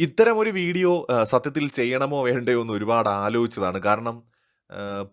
ഇത്തരം ഒരു വീഡിയോ സത്യത്തിൽ ചെയ്യണമോ വേണ്ടയോ എന്ന് ഒരുപാട് ആലോചിച്ചതാണ്. കാരണം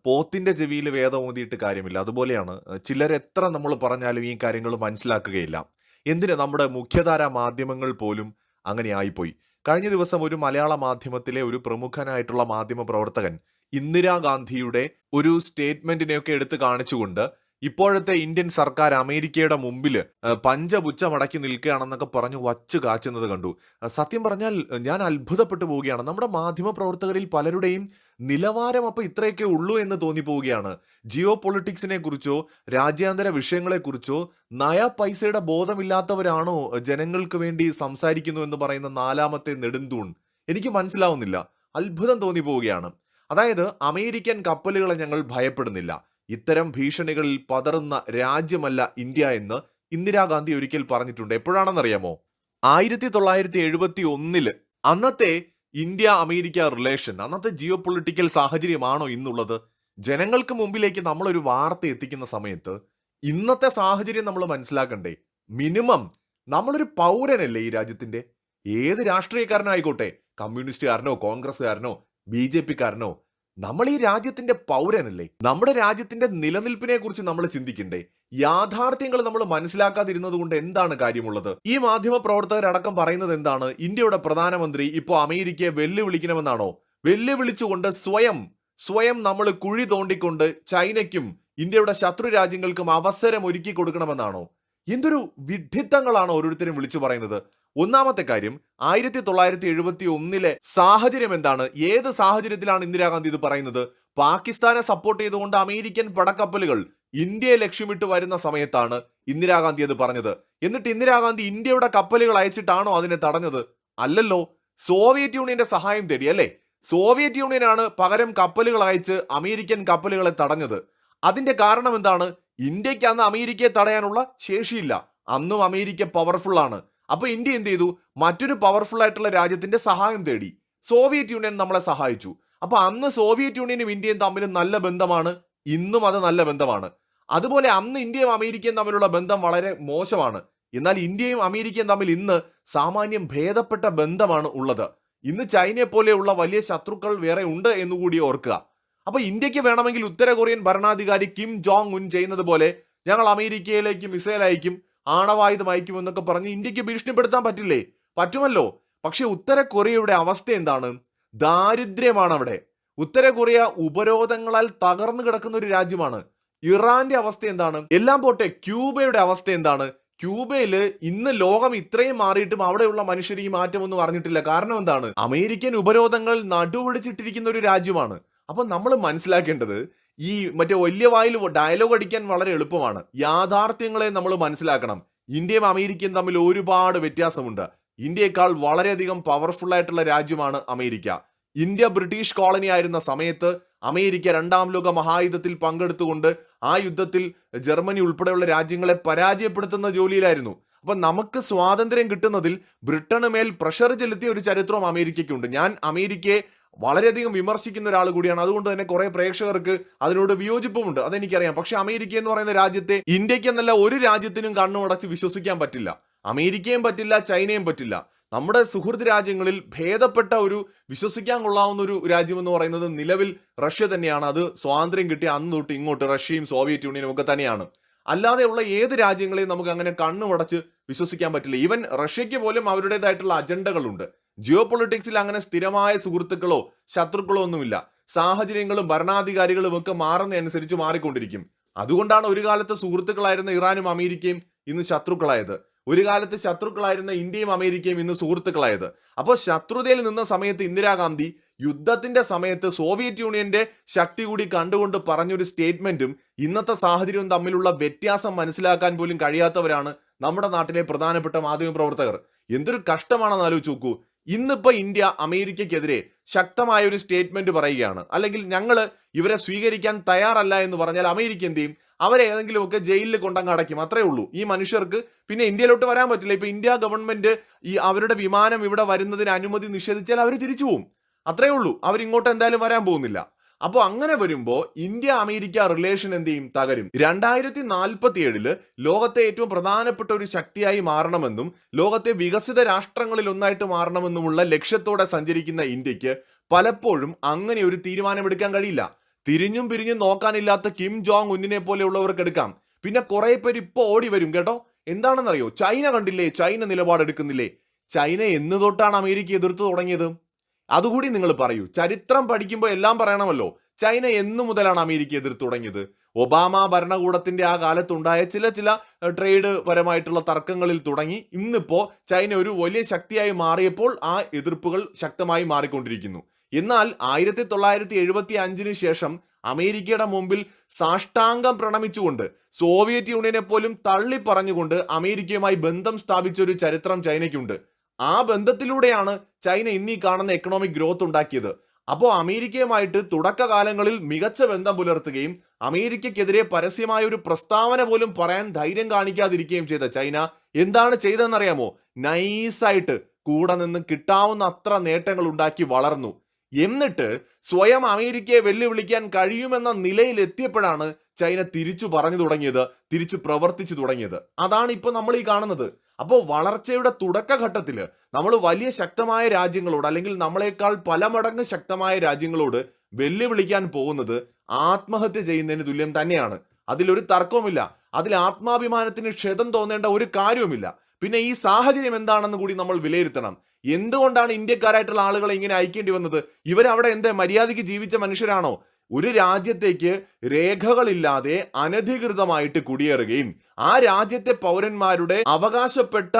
പോത്തിന്റെ ചെവിയിൽ വേദം ഊതിയിട്ട് കാര്യമില്ല. അതുപോലെയാണ് ചിലർ എത്ര നമ്മൾ പറഞ്ഞാലും ഈ കാര്യങ്ങൾ മനസ്സിലാക്കുകയില്ല. എന്തിന് നമ്മുടെ മുഖ്യധാര മാധ്യമങ്ങൾ പോലും അങ്ങനെ ആയിപ്പോയി. കഴിഞ്ഞ ദിവസം ഒരു മലയാള മാധ്യമത്തിലെ ഒരു പ്രമുഖനായിട്ടുള്ള മാധ്യമ പ്രവർത്തകൻ ഇന്ദിരാഗാന്ധിയുടെ ഒരു സ്റ്റേറ്റ്മെന്റിനെയൊക്കെ എടുത്ത് കാണിച്ചുകൊണ്ട് ഇപ്പോഴത്തെ ഇന്ത്യൻ സർക്കാർ അമേരിക്കയുടെ മുമ്പിൽ പഞ്ചപുച്ഛമടക്കി നിൽക്കുകയാണെന്നൊക്കെ പറഞ്ഞു വച്ച് കാച്ചുന്നത് കണ്ടു. സത്യം പറഞ്ഞാൽ ഞാൻ അത്ഭുതപ്പെട്ടു പോവുകയാണ്. നമ്മുടെ മാധ്യമ പ്രവർത്തകരിൽ പലരുടെയും നിലവാരം അപ്പൊ ഇത്രയൊക്കെ ഉള്ളൂ എന്ന് തോന്നിപ്പോവുകയാണ്. ജിയോ പൊളിറ്റിക്സിനെ കുറിച്ചോ രാജ്യാന്തര വിഷയങ്ങളെക്കുറിച്ചോ നയ പൈസയുടെ ബോധമില്ലാത്തവരാണോ ജനങ്ങൾക്ക് വേണ്ടി സംസാരിക്കുന്നു എന്ന് പറയുന്ന നാലാമത്തെ നെടുന്തൂൺ എനിക്ക് മനസ്സിലാവുന്നില്ല. അത്ഭുതം തോന്നിപ്പോവുകയാണ്. അതായത് അമേരിക്കൻ കപ്പലുകളെ ഞങ്ങൾ ഭയപ്പെടുന്നില്ല. ഇത്തരം ഭീഷണികളിൽ പതറുന്ന രാജ്യമല്ല ഇന്ത്യ എന്ന് ഇന്ദിരാഗാന്ധി ഒരിക്കൽ പറഞ്ഞിട്ടുണ്ട്. എപ്പോഴാണെന്നറിയാമോ? 1971 അന്നത്തെ ഇന്ത്യ അമേരിക്ക റിലേഷൻ അന്നത്തെ ജിയോ പൊളിറ്റിക്കൽ സാഹചര്യമാണോ ഇന്നുള്ളത്? ജനങ്ങൾക്ക് മുമ്പിലേക്ക് നമ്മളൊരു വാർത്ത എത്തിക്കുന്ന സമയത്ത് ഇന്നത്തെ സാഹചര്യം നമ്മൾ മനസ്സിലാക്കണ്ടേ? മിനിമം നമ്മളൊരു പൗരനല്ലേ ഈ രാജ്യത്തിന്റെ? ഏത് രാഷ്ട്രീയക്കാരനായിക്കോട്ടെ കമ്മ്യൂണിസ്റ്റുകാരനോ കോൺഗ്രസ്സുകാരനോ ബി ജെ പിക്കാരനോ നമ്മൾ ഈ രാജ്യത്തിന്റെ പൗരനല്ലേ? നമ്മുടെ രാജ്യത്തിന്റെ നിലനിൽപ്പിനെ കുറിച്ച് നമ്മൾ ചിന്തിക്കണ്ടേ? യാഥാർത്ഥ്യങ്ങൾ നമ്മൾ മനസ്സിലാക്കാതിരുന്നത് കൊണ്ട് എന്താണ് കാര്യമുള്ളത്? ഈ മാധ്യമ പ്രവർത്തകരടക്കം പറയുന്നത് എന്താണ്? ഇന്ത്യയുടെ പ്രധാനമന്ത്രി ഇപ്പോൾ അമേരിക്കയെ വെല്ലുവിളിക്കണമെന്നാണോ? വെല്ലുവിളിച്ചുകൊണ്ട് സ്വയം സ്വയം നമ്മൾ കുഴി തോണ്ടിക്കൊണ്ട് ചൈനയ്ക്കും ഇന്ത്യയുടെ ശത്രു രാജ്യങ്ങൾക്കും അവസരം ഒരുക്കി കൊടുക്കണമെന്നാണോ? എന്തൊരു വിഡ്ഢിത്തങ്ങളാണ് ഓരോരുത്തരും വിളിച്ചു പറയുന്നത്. ഒന്നാമത്തെ കാര്യം 1971 സാഹചര്യം എന്താണ്? ഏത് സാഹചര്യത്തിലാണ് ഇന്ദിരാഗാന്ധി ഇത് പറയുന്നത്? പാകിസ്ഥാനെ സപ്പോർട്ട് ചെയ്തുകൊണ്ട് അമേരിക്കൻ പടക്കപ്പലുകൾ ഇന്ത്യയെ ലക്ഷ്യമിട്ട് വരുന്ന സമയത്താണ് ഇന്ദിരാഗാന്ധി അത് പറഞ്ഞത്. എന്നിട്ട് ഇന്ദിരാഗാന്ധി ഇന്ത്യയുടെ കപ്പലുകൾ അയച്ചിട്ടാണോ അതിനെ തടഞ്ഞത്? അല്ലല്ലോ. സോവിയറ്റ് യൂണിയന്റെ സഹായം തേടി അല്ലേ? സോവിയറ്റ് യൂണിയനാണ് പകരം കപ്പലുകൾ അയച്ച് അമേരിക്കൻ കപ്പലുകളെ തടഞ്ഞത്. അതിന്റെ കാരണം എന്താണ്? ഇന്ത്യയ്ക്ക് അന്ന് അമേരിക്കയെ തടയാനുള്ള ശേഷിയില്ല. അന്നും അമേരിക്ക പവർഫുൾ ആണ്. അപ്പൊ ഇന്ത്യ എന്ത് ചെയ്തു? മറ്റൊരു പവർഫുൾ ആയിട്ടുള്ള രാജ്യത്തിന്റെ സഹായം തേടി. സോവിയറ്റ് യൂണിയൻ നമ്മളെ സഹായിച്ചു. അപ്പൊ അന്ന് സോവിയറ്റ് യൂണിയനും ഇന്ത്യയും തമ്മിൽ നല്ല ബന്ധമാണ്. ഇന്നും അത് നല്ല ബന്ധമാണ്. അതുപോലെ അന്ന് ഇന്ത്യയും അമേരിക്കയും തമ്മിലുള്ള ബന്ധം വളരെ മോശമാണ്. എന്നാൽ ഇന്ത്യയും അമേരിക്കയും തമ്മിൽ ഇന്ന് സാമാന്യം ഭേദപ്പെട്ട ബന്ധമാണ് ഉള്ളത്. ഇന്ന് ചൈനയെ പോലെയുള്ള വലിയ ശത്രുക്കൾ വേറെ ഉണ്ട് എന്നുകൂടി ഓർക്കുക. അപ്പൊ ഇന്ത്യയ്ക്ക് വേണമെങ്കിൽ ഉത്തര കൊറിയൻ ഭരണാധികാരി കിം ജോങ് ഉൻ ചെയ്യുന്നത് പോലെ ഞങ്ങൾ അമേരിക്കയിലേക്ക് മിസൈൽ അയക്കും ആണവായുധം അയക്കുമെന്നൊക്കെ പറഞ്ഞ് ഇന്ത്യയ്ക്ക് ഭീഷണിപ്പെടുത്താൻ പറ്റില്ലേ? പറ്റുമല്ലോ. പക്ഷെ ഉത്തര കൊറിയയുടെ അവസ്ഥ എന്താണ്? ദാരിദ്ര്യമാണ് അവിടെ. ഉത്തര കൊറിയ ഉപരോധങ്ങളാൽ തകർന്നു കിടക്കുന്ന ഒരു രാജ്യമാണ്. ഇറാന്റെ അവസ്ഥ എന്താണ്? എല്ലാം പോട്ടെ ക്യൂബയുടെ അവസ്ഥ എന്താണ്? ക്യൂബയിൽ ഇന്ന് ലോകം ഇത്രയും മാറിയിട്ടും അവിടെയുള്ള മനുഷ്യർ ഈ മാറ്റമൊന്നും അറിഞ്ഞിട്ടില്ല. കാരണം എന്താണ്? അമേരിക്കൻ ഉപരോധങ്ങൾ നടുവൊടിച്ചിട്ടിരിക്കുന്ന ഒരു രാജ്യമാണ്. അപ്പൊ നമ്മൾ മനസ്സിലാക്കേണ്ടത് ഈ മറ്റേ വലിയ വായിൽ ഡയലോഗ് അടിക്കാൻ വളരെ എളുപ്പമാണ്. യാഥാർത്ഥ്യങ്ങളെ നമ്മൾ മനസ്സിലാക്കണം. ഇന്ത്യയും അമേരിക്കയും തമ്മിൽ ഒരുപാട് വ്യത്യാസമുണ്ട്. ഇന്ത്യയെക്കാൾ വളരെയധികം പവർഫുൾ ആയിട്ടുള്ള രാജ്യമാണ് അമേരിക്ക. ഇന്ത്യ ബ്രിട്ടീഷ് കോളനി ആയിരുന്ന സമയത്ത് അമേരിക്ക രണ്ടാം ലോക മഹായുദ്ധത്തിൽ പങ്കെടുത്തുകൊണ്ട് ആ യുദ്ധത്തിൽ ജർമ്മനി ഉൾപ്പെടെയുള്ള രാജ്യങ്ങളെ പരാജയപ്പെടുത്തുന്ന ജോലിയിലായിരുന്നു. അപ്പൊ നമുക്ക് സ്വാതന്ത്ര്യം കിട്ടുന്നതിൽ ബ്രിട്ടന് മേൽ പ്രഷർ ചെലുത്തിയ ഒരു ചരിത്രവും അമേരിക്കയ്ക്കുണ്ട്. ഞാൻ അമേരിക്കയെ വളരെയധികം വിമർശിക്കുന്ന ഒരാൾ കൂടിയാണ്. അതുകൊണ്ട് തന്നെ കുറെ പ്രേക്ഷകർക്ക് അതിനോട് വിയോജിപ്പുമുണ്ട്. അതെനിക്കറിയാം. പക്ഷെ അമേരിക്ക എന്ന് പറയുന്ന രാജ്യത്തെ ഇന്ത്യയ്ക്ക് എന്നല്ല ഒരു രാജ്യത്തിനും കണ്ണുമടച്ച് വിശ്വസിക്കാൻ പറ്റില്ല. അമേരിക്കയും പറ്റില്ല ചൈനയും പറ്റില്ല. നമ്മുടെ സുഹൃത്ത് രാജ്യങ്ങളിൽ ഭേദപ്പെട്ട ഒരു വിശ്വസിക്കാൻ കൊള്ളാവുന്ന ഒരു രാജ്യം എന്ന് പറയുന്നത് നിലവിൽ റഷ്യ തന്നെയാണ്. അത് സ്വാതന്ത്ര്യം കിട്ടിയ അന്ന് തൊട്ട് ഇങ്ങോട്ട് റഷ്യയും സോവിയറ്റ് യൂണിയനും ഒക്കെ തന്നെയാണ്. അല്ലാതെയുള്ള ഏത് രാജ്യങ്ങളെയും നമുക്ക് അങ്ങനെ കണ്ണുമടച്ച് വിശ്വസിക്കാൻ പറ്റില്ല. ഈവൻ റഷ്യയ്ക്ക് പോലും അവരുടേതായിട്ടുള്ള അജണ്ടകളുണ്ട്. ജിയോ പൊളിറ്റിക്സിൽ അങ്ങനെ സ്ഥിരമായ സുഹൃത്തുക്കളോ ശത്രുക്കളോ ഒന്നുമില്ല. സാഹചര്യങ്ങളും ഭരണാധികാരികളും ഒക്കെ മാറുന്നതനുസരിച്ച് മാറിക്കൊണ്ടിരിക്കും. അതുകൊണ്ടാണ് ഒരു കാലത്ത് സുഹൃത്തുക്കളായിരുന്ന ഇറാനും അമേരിക്കയും ഇന്ന് ശത്രുക്കളായത്. ഒരു കാലത്ത് ശത്രുക്കളായിരുന്ന ഇന്ത്യയും അമേരിക്കയും ഇന്ന് സുഹൃത്തുക്കളായത്. അപ്പോൾ ശത്രുതയിൽ നിന്ന സമയത്ത് ഇന്ദിരാഗാന്ധി യുദ്ധത്തിന്റെ സമയത്ത് സോവിയറ്റ് യൂണിയന്റെ ശക്തി കൂടി കണ്ടുകൊണ്ട് പറഞ്ഞൊരു സ്റ്റേറ്റ്മെന്റും ഇന്നത്തെ സാഹചര്യവും തമ്മിലുള്ള വ്യത്യാസം മനസ്സിലാക്കാൻ പോലും കഴിയാത്തവരാണ് നമ്മുടെ നാട്ടിലെ പ്രധാനപ്പെട്ട മാധ്യമ പ്രവർത്തകർ. എന്തൊരു കഷ്ടമാണെന്ന് ആലോചിച്ച് നോക്കൂ. ഇന്നിപ്പോ ഇന്ത്യ അമേരിക്കയ്ക്കെതിരെ ശക്തമായ ഒരു സ്റ്റേറ്റ്മെന്റ് പറയുകയാണ്. അല്ലെങ്കിൽ ഞങ്ങൾ ഇവരെ സ്വീകരിക്കാൻ തയ്യാറല്ല എന്ന് പറഞ്ഞാൽ അമേരിക്ക എന്ത് ചെയ്യും? അവരെ ഏതെങ്കിലുമൊക്കെ ജയിലിൽ കൊണ്ടങ്ങ് അടയ്ക്കും. അത്രേ ഉള്ളൂ. ഈ മനുഷ്യർക്ക് പിന്നെ ഇന്ത്യയിലോട്ട് വരാൻ പറ്റില്ല. ഇപ്പൊ ഇന്ത്യ ഗവൺമെന്റ് ഈ അവരുടെ വിമാനം ഇവിടെ വരുന്നതിന് അനുമതി നിഷേധിച്ചാൽ അവർ തിരിച്ചു പോകും. അത്രേ ഉള്ളൂ. അവരിങ്ങോട്ട് എന്തായാലും വരാൻ പോകുന്നില്ല. അപ്പോൾ അങ്ങനെ വരുമ്പോൾ ഇന്ത്യ അമേരിക്ക റിലേഷൻ എന്ത് ചെയ്യും? തകരും. രണ്ടായിരത്തി നാൽപ്പത്തി ഏഴിൽ ലോകത്തെ ഏറ്റവും പ്രധാനപ്പെട്ട ഒരു ശക്തിയായി മാറണമെന്നും ലോകത്തെ വികസിത രാഷ്ട്രങ്ങളിൽ ഒന്നായിട്ട് മാറണമെന്നുമുള്ള ലക്ഷ്യത്തോടെ സഞ്ചരിക്കുന്ന ഇന്ത്യയ്ക്ക് പലപ്പോഴും അങ്ങനെ ഒരു തീരുമാനമെടുക്കാൻ കഴിയില്ല. തിരിഞ്ഞും പിരിഞ്ഞും നോക്കാനില്ലാത്ത കിം ജോങ് ഉന്നിനെ പോലെയുള്ളവർക്ക് എടുക്കാം. പിന്നെ കുറെ പേര് ഇപ്പൊ ഓടി വരും കേട്ടോ. എന്താണെന്നറിയോ? ചൈന കണ്ടില്ലേ? ചൈന നിലപാടെടുക്കുന്നില്ലേ? ചൈന എന്ന് തൊട്ടാണ് അമേരിക്ക എതിർത്ത് തുടങ്ങിയത്. അതുകൂടി നിങ്ങൾ പറയൂ. ചരിത്രം പഠിക്കുമ്പോൾ എല്ലാം പറയണമല്ലോ. ചൈന എന്നു മുതലാണ് അമേരിക്ക എതിർത്ത് തുടങ്ങിയത്. ഒബാമ ഭരണകൂടത്തിന്റെ ആ കാലത്തുണ്ടായ ചില ചില ട്രേഡ് പരമായിട്ടുള്ള തർക്കങ്ങളിൽ തുടങ്ങി ഇന്നിപ്പോ ചൈന ഒരു വലിയ ശക്തിയായി മാറിയപ്പോൾ ആ എതിർപ്പുകൾ ശക്തമായി മാറിക്കൊണ്ടിരിക്കുന്നു. എന്നാൽ ആയിരത്തി തൊള്ളായിരത്തി എഴുപത്തി അഞ്ചിന് ശേഷം അമേരിക്കയുടെ മുമ്പിൽ സാഷ്ടാംഗം പ്രണമിച്ചുകൊണ്ട് സോവിയറ്റ് യൂണിയനെ പോലും തള്ളി പറഞ്ഞുകൊണ്ട് അമേരിക്കയുമായി ബന്ധം സ്ഥാപിച്ച ഒരു ചരിത്രം ചൈനയ്ക്കുണ്ട്. ആ ബന്ധത്തിലൂടെയാണ് ചൈന ഇന്നീ കാണുന്ന എക്കണോമിക് ഗ്രോത്ത് ഉണ്ടാക്കിയത്. അപ്പോൾ അമേരിക്കയുമായിട്ട് തുടക്കകാലങ്ങളിൽ മികച്ച ബന്ധം പുലർത്തുകയും അമേരിക്കക്കെതിരെ പരസ്യമായ ഒരു പ്രസ്താവന പോലും പറയാൻ ധൈര്യം കാണിക്കാതിരിക്കുകയും ചെയ്ത ചൈന എന്താണ് ചെയ്തതെന്നറിയാമോ? നൈസായിട്ട് കൂടെ നിന്ന് കിട്ടാവുന്ന അത്ര നേട്ടങ്ങൾ ഉണ്ടാക്കി വളർന്നു. എന്നിട്ട് സ്വയം അമേരിക്കയെ വെല്ലുവിളിക്കാൻ കഴിയുമെന്ന നിലയിൽ എത്തിയപ്പോഴാണ് ചൈന തിരിച്ചു പറഞ്ഞു തുടങ്ങിയത് തിരിച്ചു പ്രവർത്തിച്ചു തുടങ്ങിയത്. അതാണ് ഇപ്പൊ നമ്മൾ ഈ കാണുന്നത്. അപ്പോൾ വളർച്ചയുടെ തുടക്കഘട്ടത്തിൽ നമ്മൾ വലിയ ശക്തമായ രാജ്യങ്ങളോട് അല്ലെങ്കിൽ നമ്മളെക്കാൾ പല മടങ്ങ് ശക്തമായ രാജ്യങ്ങളോട് വെല്ലുവിളിക്കാൻ പോകുന്നത് ആത്മഹത്യ ചെയ്യുന്നതിന് തുല്യം തന്നെയാണ്. അതിലൊരു തർക്കവുമില്ല. അതിൽ ആത്മാഭിമാനത്തിന് ക്ഷതം തോന്നേണ്ട ഒരു കാര്യവുമില്ല. പിന്നെ ഈ സാഹചര്യം എന്താണെന്ന് കൂടി നമ്മൾ വിലയിരുത്തണം. എന്തുകൊണ്ടാണ് ഇന്ത്യക്കാരായിട്ടുള്ള ആളുകളെ ഇങ്ങനെ അയക്കേണ്ടി വന്നത്? ഇവരവിടെ എന്താ മര്യാദയ്ക്ക് ജീവിച്ച മനുഷ്യരാണോ? ഒരു രാജ്യത്തേക്ക് രേഖകളില്ലാതെ അനധികൃതമായിട്ട് കുടിയേറുകയും ആ രാജ്യത്തെ പൗരന്മാരുടെ അവകാശപ്പെട്ട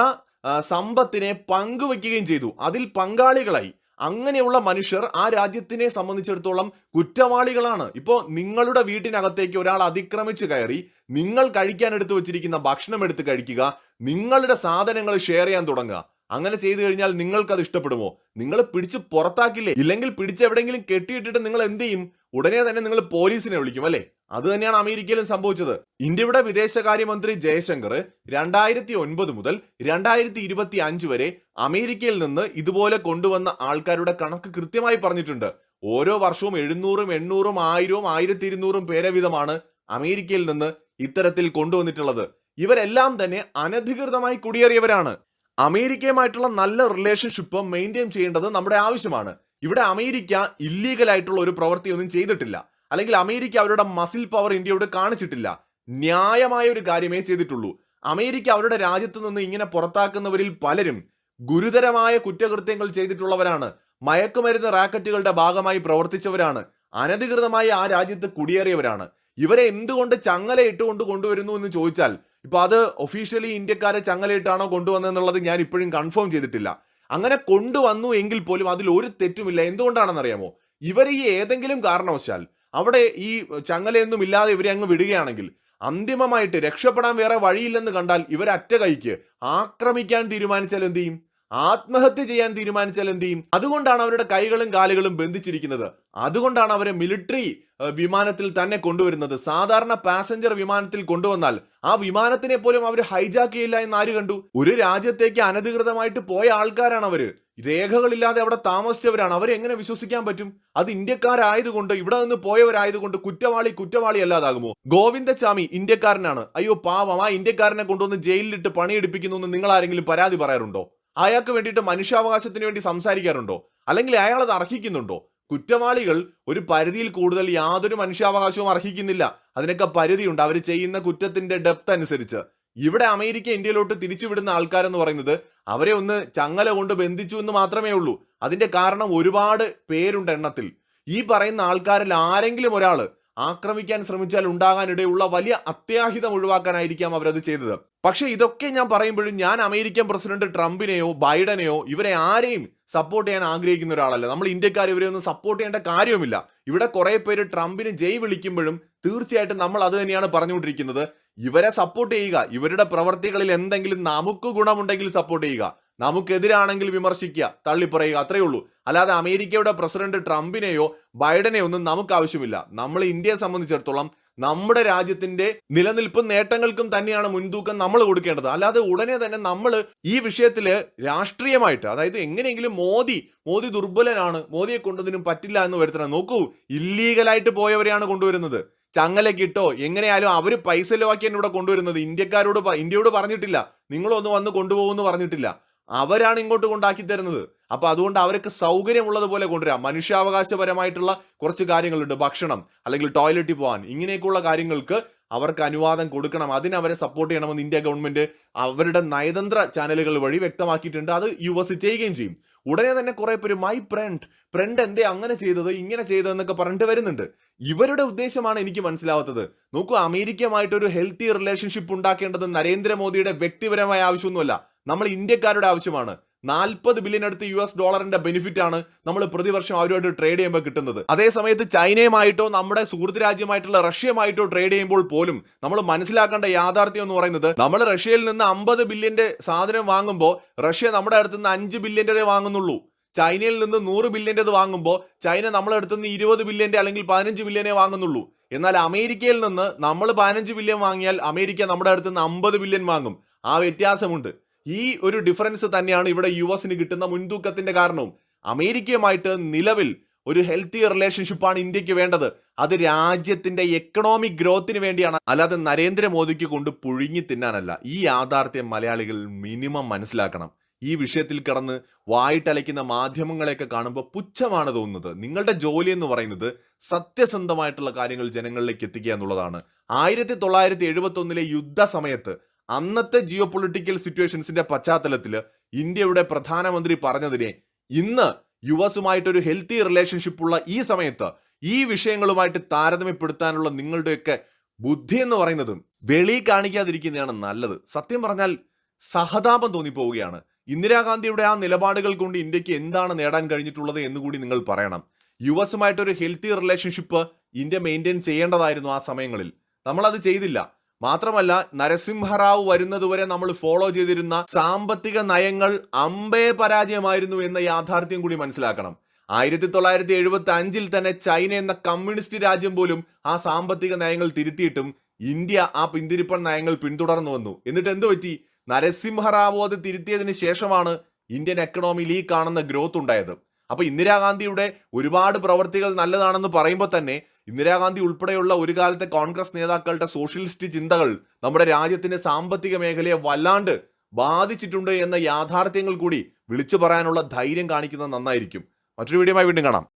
സമ്പത്തിനെ പങ്കുവെക്കുകയും ചെയ്തു. അതിൽ പങ്കാളികളായി. അങ്ങനെയുള്ള മനുഷ്യർ ആ രാജ്യത്തിനെ സംബന്ധിച്ചിടത്തോളം കുറ്റവാളികളാണ്. ഇപ്പോൾ നിങ്ങളുടെ വീട്ടിനകത്തേക്ക് ഒരാൾ അതിക്രമിച്ച് കയറി നിങ്ങൾ കഴിക്കാൻ എടുത്തു വെച്ചിരിക്കുന്ന ഭക്ഷണം എടുത്ത് കഴിക്കുക നിങ്ങളുടെ സാധനങ്ങൾ ഷെയർ ചെയ്യാൻ തുടങ്ങുക. അങ്ങനെ ചെയ്തു കഴിഞ്ഞാൽ നിങ്ങൾക്ക് അത് ഇഷ്ടപ്പെടുമോ? നിങ്ങൾ പിടിച്ച് പുറത്താക്കില്ലേ? ഇല്ലെങ്കിൽ പിടിച്ച് എവിടെയെങ്കിലും കെട്ടിയിട്ടിട്ട് നിങ്ങൾ എന്ത് ചെയ്യും? ഉടനെ തന്നെ നിങ്ങൾ പോലീസിനെ വിളിക്കും അല്ലേ? അത് തന്നെയാണ് അമേരിക്കയിലും സംഭവിച്ചത്. ഇന്ത്യയുടെ വിദേശകാര്യമന്ത്രി ജയശങ്കർ രണ്ടായിരത്തി ഒൻപത് മുതൽ രണ്ടായിരത്തി ഇരുപത്തി അഞ്ച് വരെ അമേരിക്കയിൽ നിന്ന് ഇതുപോലെ കൊണ്ടുവന്ന ആൾക്കാരുടെ കണക്ക് കൃത്യമായി പറഞ്ഞിട്ടുണ്ട്. ഓരോ വർഷവും എഴുന്നൂറും എണ്ണൂറും ആയിരവും ആയിരത്തി ഇരുന്നൂറും പേരെ വീതമാണ് അമേരിക്കയിൽ നിന്ന് ഇത്തരത്തിൽ കൊണ്ടുവന്നിട്ടുള്ളത്. ഇവരെല്ലാം തന്നെ അനധികൃതമായി കുടിയേറിയവരാണ്. അമേരിക്കയുമായിട്ടുള്ള നല്ല റിലേഷൻഷിപ്പ് മെയിന്റെയിൻ ചെയ്യേണ്ടത് നമ്മുടെ ആവശ്യമാണ്. ഇവിടെ അമേരിക്ക ഇല്ലീഗൽ ആയിട്ടുള്ള ഒരു പ്രവൃത്തിയൊന്നും ചെയ്തിട്ടില്ല. അല്ലെങ്കിൽ അമേരിക്ക അവരുടെ മസിൽ പവർ ഇന്ത്യയോട് കാണിച്ചിട്ടില്ല. ന്യായമായ ഒരു കാര്യമേ ചെയ്തിട്ടുള്ളൂ. അമേരിക്ക അവരുടെ രാജ്യത്ത് നിന്ന് ഇങ്ങനെ പുറത്താക്കുന്നവരിൽ പലരും ഗുരുതരമായ കുറ്റകൃത്യങ്ങൾ ചെയ്തിട്ടുള്ളവരാണ്. മയക്കുമരുന്ന് റാക്കറ്റുകളുടെ ഭാഗമായി പ്രവർത്തിച്ചവരാണ്. അനധികൃതമായി ആ രാജ്യത്ത് കുടിയേറിയവരാണ്. ഇവരെ എന്തുകൊണ്ട് ചങ്ങല ഇട്ടുകൊണ്ട് കൊണ്ടുവരുന്നു എന്ന് ചോദിച്ചാൽ ഇപ്പൊ അത് ഒഫീഷ്യലി ഇന്ത്യക്കാരെ ചങ്ങലയിട്ടാണോ കൊണ്ടുവന്നതെന്നുള്ളത് ഞാൻ ഇപ്പോഴും കൺഫേം ചെയ്തിട്ടില്ല. അങ്ങനെ കൊണ്ടുവന്നു എങ്കിൽ പോലും അതിൽ ഒരു തെറ്റുമില്ല. എന്തുകൊണ്ടാണെന്ന് അറിയാമോ ഇവർ ഈ ഏതെങ്കിലും കാരണവശാൽ അവിടെ ഈ ചങ്ങലയൊന്നും ഇല്ലാതെ ഇവരെ അങ്ങ് വിടുകയാണെങ്കിൽ അന്തിമമായിട്ട് രക്ഷപ്പെടാൻ വേറെ വഴിയില്ലെന്ന് കണ്ടാൽ ഇവരറ്റ കൈക്ക് ആക്രമിക്കാൻ തീരുമാനിച്ചാൽ എന്ത് ചെയ്യും? ആത്മഹത്യ ചെയ്യാൻ തീരുമാനിച്ചാൽ എന്ത് ചെയ്യും? അതുകൊണ്ടാണ് അവരുടെ കൈകളും കാലുകളും ബന്ധിച്ചിരിക്കുന്നത്. അതുകൊണ്ടാണ് അവരെ മിലിറ്ററി വിമാനത്തിൽ തന്നെ കൊണ്ടുവരുന്നത്. സാധാരണ പാസഞ്ചർ വിമാനത്തിൽ കൊണ്ടുവന്നാൽ ആ വിമാനത്തിനെ പോലും അവർ ഹൈജാക്ക് ചെയ്യില്ല എന്ന് ആര് കണ്ടു? ഒരു രാജ്യത്തേക്ക് അനധികൃതമായിട്ട് പോയ ആൾക്കാരാണ് അവർ. രേഖകളില്ലാതെ അവിടെ താമസിച്ചവരാണ്. അവരെ എങ്ങനെ വിശ്വസിക്കാൻ പറ്റും? അത് ഇന്ത്യക്കാരായതുകൊണ്ട് ഇവിടെ നിന്ന് പോയവരായതുകൊണ്ട് കുറ്റവാളി കുറ്റവാളി അല്ലാതാകുമോ? ഗോവിന്ദചാമി ഇന്ത്യക്കാരനാണ്. അയ്യോ പാവം. ആ ഇന്ത്യക്കാരനെ കൊണ്ടുവന്ന് ജയിലിലിട്ട് പണിയെടുപ്പിക്കുന്നു എന്ന് നിങ്ങൾ ആരെങ്കിലും പരാതി പറയാറുണ്ടോ? അയാൾക്ക് വേണ്ടിയിട്ട് മനുഷ്യാവകാശത്തിന് വേണ്ടി സംസാരിക്കാറുണ്ടോ? അല്ലെങ്കിൽ അയാൾ അത് അർഹിക്കുന്നുണ്ടോ? കുറ്റവാളികൾ ഒരു പരിധിയിൽ കൂടുതൽ യാതൊരു മനുഷ്യാവകാശവും അർഹിക്കുന്നില്ല. അതിനൊക്കെ പരിധിയുണ്ട്. അവർ ചെയ്യുന്ന കുറ്റത്തിന്റെ ഡെപ്ത് അനുസരിച്ച്. ഇവിടെ അമേരിക്ക ഇന്ത്യയിലോട്ട് തിരിച്ചുവിടുന്ന ആൾക്കാരെന്ന് പറയുന്നത് അവരെ ഒന്ന് ചങ്ങല കൊണ്ട് ബന്ധിച്ചു എന്ന് മാത്രമേ ഉള്ളൂ. അതിന്റെ കാരണം ഒരുപാട് പേരുണ്ട് എണ്ണത്തിൽ. ഈ പറയുന്ന ആൾക്കാരിൽ ആരെങ്കിലും ഒരാൾ ആക്രമിക്കാൻ ശ്രമിച്ചാൽ ഉണ്ടാകാനിടയുള്ള വലിയ അത്യാഹിതം ഒഴിവാക്കാനായിരിക്കാം അവരത് ചെയ്തത്. പക്ഷെ ഇതൊക്കെ ഞാൻ പറയുമ്പോഴും ഞാൻ അമേരിക്കൻ പ്രസിഡന്റ് ട്രംപിനെയോ ബൈഡനെയോ ഇവരെ ആരെയും സപ്പോർട്ട് ചെയ്യാൻ ആഗ്രഹിക്കുന്ന ഒരാളല്ല. നമ്മൾ ഇന്ത്യക്കാർ ഇവരെ ഒന്നും സപ്പോർട്ട് ചെയ്യേണ്ട കാര്യവുമില്ല. ഇവിടെ കുറെ പേര് ട്രംപിനെ ജയ് വിളിക്കുമ്പോഴും തീർച്ചയായിട്ടും നമ്മൾ അത് തന്നെയാണ് പറഞ്ഞുകൊണ്ടിരിക്കുന്നത്. ഇവരെ സപ്പോർട്ട് ചെയ്യുക. ഇവരുടെ പ്രവർത്തികളിൽ എന്തെങ്കിലും നമുക്ക് ഗുണമുണ്ടെങ്കിൽ സപ്പോർട്ട് ചെയ്യുക. നമുക്കെതിരാണെങ്കിൽ വിമർശിക്കുക. തള്ളിപ്പറയുക. അത്രയേ ഉള്ളൂ. അല്ലാതെ അമേരിക്കയുടെ പ്രസിഡന്റ് ട്രംപിനെയോ ബൈഡനെയോ ഒന്നും നമുക്ക് ആവശ്യമില്ല. നമ്മൾ ഇന്ത്യയെ സംബന്ധിച്ചിടത്തോളം നമ്മുടെ രാജ്യത്തിന്റെ നിലനിൽപ്പും നേട്ടങ്ങൾക്കും തന്നെയാണ് മുൻതൂക്കം നമ്മൾ കൊടുക്കേണ്ടത്. അല്ലാതെ ഉടനെ തന്നെ നമ്മൾ ഈ വിഷയത്തിൽ രാഷ്ട്രീയമായിട്ട് അതായത് എങ്ങനെയെങ്കിലും മോദി മോദി ദുർബലനാണ് മോദിയെ കൊണ്ടതിനും പറ്റില്ല എന്ന് വരുത്തണം. നോക്കൂ ഇല്ലീഗലായിട്ട് പോയവരെയാണ് കൊണ്ടുവരുന്നത്. ചങ്ങലക്കിട്ടോ എങ്ങനെയായാലും അവർ പൈസ ലോക്കിയാണ് ഇവിടെ കൊണ്ടുവരുന്നത്. ഇന്ത്യക്കാരോട് ഇന്ത്യയോട് പറഞ്ഞിട്ടില്ല. നിങ്ങളൊന്ന് വന്ന് കൊണ്ടുപോകുമെന്ന് പറഞ്ഞിട്ടില്ല. അവരാണ് ഇങ്ങോട്ട് കൊണ്ടാക്കി തരുന്നത്. അപ്പൊ അതുകൊണ്ട് അവർക്ക് സൗകര്യമുള്ളതുപോലെ കൊണ്ടുവരാം. മനുഷ്യാവകാശപരമായിട്ടുള്ള കുറച്ച് കാര്യങ്ങളുണ്ട്. ഭക്ഷണം അല്ലെങ്കിൽ ടോയ്ലറ്റിൽ പോകാൻ ഇങ്ങനെയൊക്കെയുള്ള കാര്യങ്ങൾക്ക് അവർക്ക് അനുവാദം കൊടുക്കണം. അതിനവരെ സപ്പോർട്ട് ചെയ്യണമെന്ന് ഇന്ത്യ ഗവൺമെന്റ് അവരുടെ നയതന്ത്ര ചാനലുകൾ വഴി വ്യക്തമാക്കിയിട്ടുണ്ട്. അത് യു എസ് ചെയ്യുകയും ചെയ്യും. ഉടനെ തന്നെ കുറെ പേര് മൈ ഫ്രണ്ട് ഫ്രണ്ട് എന്തേ അങ്ങനെ ചെയ്തത് ഇങ്ങനെ ചെയ്തതെന്നൊക്കെ പറഞ്ഞിട്ട് വരുന്നുണ്ട്. ഇവരുടെ ഉദ്ദേശമാണ് എനിക്ക് മനസ്സിലാവാത്തത്. നോക്കൂ അമേരിക്കയുമായിട്ട് ഒരു ഹെൽത്തി റിലേഷൻഷിപ്പ് ഉണ്ടാക്കേണ്ടത് നരേന്ദ്രമോദിയുടെ വ്യക്തിപരമായ ആവശ്യമൊന്നുമല്ല. നമ്മൾ ഇന്ത്യക്കാരുടെ ആവശ്യമാണ്. നാൽപ്പത് ബില്യൺ അടുത്ത് യു എസ് ഡോളറിന്റെ ബെനിഫിറ്റ് ആണ് നമ്മൾ പ്രതിവർഷം അവരുമായിട്ട് ട്രേഡ് ചെയ്യുമ്പോൾ കിട്ടുന്നത്. അതേസമയത്ത് ചൈനയുമായിട്ടോ നമ്മുടെ സുഹൃത്ത് രാജ്യമായിട്ടുള്ള റഷ്യയുമായിട്ടോ ട്രേഡ് ചെയ്യുമ്പോൾ പോലും നമ്മൾ മനസ്സിലാക്കേണ്ട യാഥാർത്ഥ്യം എന്ന് പറയുന്നത് നമ്മൾ റഷ്യയിൽ നിന്ന് അമ്പത് ബില്യന്റെ സാധനം വാങ്ങുമ്പോൾ റഷ്യ നമ്മുടെ അടുത്ത് നിന്ന് അഞ്ച് ബില്യന്റെതേ വാങ്ങുന്നുള്ളൂ. ചൈനയിൽ നിന്ന് നൂറ് ബില്യന്റെത് വാങ്ങുമ്പോൾ ചൈന നമ്മളെ അടുത്ത് നിന്ന് ഇരുപത് ബില്യന്റെ അല്ലെങ്കിൽ പതിനഞ്ച് ബില്യനെ വാങ്ങുന്നുള്ളൂ. എന്നാൽ അമേരിക്കയിൽ നിന്ന് നമ്മൾ പതിനഞ്ച് ബില്യൺ വാങ്ങിയാൽ അമേരിക്ക നമ്മുടെ അടുത്ത് നിന്ന് അമ്പത് ബില്യൺ വാങ്ങും. ആ വ്യത്യാസമുണ്ട്. ഈ ഒരു ഡിഫറൻസ് തന്നെയാണ് ഇവിടെ യു എസിന് കിട്ടുന്ന മുൻതൂക്കത്തിന്റെ കാരണവും. അമേരിക്കയുമായിട്ട് നിലവിൽ ഒരു ഹെൽത്തി റിലേഷൻഷിപ്പാണ് ഇന്ത്യയ്ക്ക് വേണ്ടത്. അത് രാജ്യത്തിന്റെ എക്കണോമിക് ഗ്രോത്തിന് വേണ്ടിയാണ്. അല്ലാതെ നരേന്ദ്രമോദിക്ക് കൊണ്ട് പുഴുങ്ങി തിന്നാനല്ല. ഈ യാഥാർത്ഥ്യം മലയാളികൾ മിനിമം മനസ്സിലാക്കണം. ഈ വിഷയത്തിൽ കടന്ന് വായിട്ടലയ്ക്കുന്ന മാധ്യമങ്ങളെയൊക്കെ കാണുമ്പോൾ പുച്ഛമാണ് തോന്നുന്നത്. നിങ്ങളുടെ ജോലി എന്ന് പറയുന്നത് സത്യസന്ധമായിട്ടുള്ള കാര്യങ്ങൾ ജനങ്ങളിലേക്ക് എത്തിക്കുക എന്നുള്ളതാണ്. ആയിരത്തി തൊള്ളായിരത്തി എഴുപത്തി ഒന്നിലെ യുദ്ധ സമയത്ത് അന്നത്തെ ജിയോ പൊളിറ്റിക്കൽ സിറ്റുവേഷൻസിന്റെ പശ്ചാത്തലത്തിൽ ഇന്ത്യയുടെ പ്രധാനമന്ത്രി പറഞ്ഞതിനെ ഇന്ന് യു എസുമായിട്ടൊരു ഹെൽത്തി റിലേഷൻഷിപ്പ് ഉള്ള ഈ സമയത്ത് ഈ വിഷയങ്ങളുമായിട്ട് താരതമ്യപ്പെടുത്താനുള്ള നിങ്ങളുടെയൊക്കെ ബുദ്ധി എന്ന് പറയുന്നതും വെളി കാണിക്കാതിരിക്കുന്നതാണ് നല്ലത്. സത്യം പറഞ്ഞാൽ സഹതാപം തോന്നിപ്പോവുകയാണ്. ഇന്ദിരാഗാന്ധിയുടെ ആ നിലപാടുകൾ കൊണ്ട് ഇന്ത്യയ്ക്ക് എന്താണ് നേടാൻ കഴിഞ്ഞിട്ടുള്ളത് എന്നുകൂടി നിങ്ങൾ പറയണം. യു എസുമായിട്ടൊരു ഹെൽത്തി റിലേഷൻഷിപ്പ് ഇന്ത്യ മെയിന്റെയിൻ ചെയ്യേണ്ടതായിരുന്നു ആ സമയങ്ങളിൽ. നമ്മളത് ചെയ്തില്ല. മാത്രമല്ല നരസിംഹറാവു വരുന്നതുവരെ നമ്മൾ ഫോളോ ചെയ്തിരുന്ന സാമ്പത്തിക നയങ്ങൾ അമ്പേ പരാജയമായിരുന്നു എന്ന യാഥാർത്ഥ്യം കൂടി മനസ്സിലാക്കണം. ആയിരത്തി തൊള്ളായിരത്തി എഴുപത്തി അഞ്ചിൽ തന്നെ ചൈന എന്ന കമ്മ്യൂണിസ്റ്റ് രാജ്യം പോലും ആ സാമ്പത്തിക നയങ്ങൾ തിരുത്തിയിട്ടും ഇന്ത്യ ആ പിന്തിരിപ്പൻ നയങ്ങൾ പിന്തുടർന്നു വന്നു. എന്നിട്ട് എന്തു പറ്റി? നരസിംഹറാവു അത് തിരുത്തിയതിന് ശേഷമാണ് ഇന്ത്യൻ എക്കണോമി ലീ കാണുന്ന ഗ്രോത്ത് ഉണ്ടായത്. അപ്പൊ ഇന്ദിരാഗാന്ധിയുടെ ഒരുപാട് പ്രവർത്തികൾ നല്ലതാണെന്ന് പറയുമ്പോൾ തന്നെ ഇന്ദിരാഗാന്ധി ഉൾപ്പെടെയുള്ള ഒരു കാലത്തെ കോൺഗ്രസ് നേതാക്കളുടെ സോഷ്യലിസ്റ്റ് ചിന്തകൾ നമ്മുടെ രാജ്യത്തിന്റെ സാമ്പത്തിക മേഖലയെ വല്ലാണ്ട് ബാധിച്ചിട്ടുണ്ട് എന്ന യാഥാർത്ഥ്യങ്ങൾ കൂടി വിളിച്ചു പറയാനുള്ള ധൈര്യം കാണിക്കുന്നത് നന്നായിരിക്കും. മറ്റൊരു വീഡിയോയുമായി വീണ്ടും കാണാം.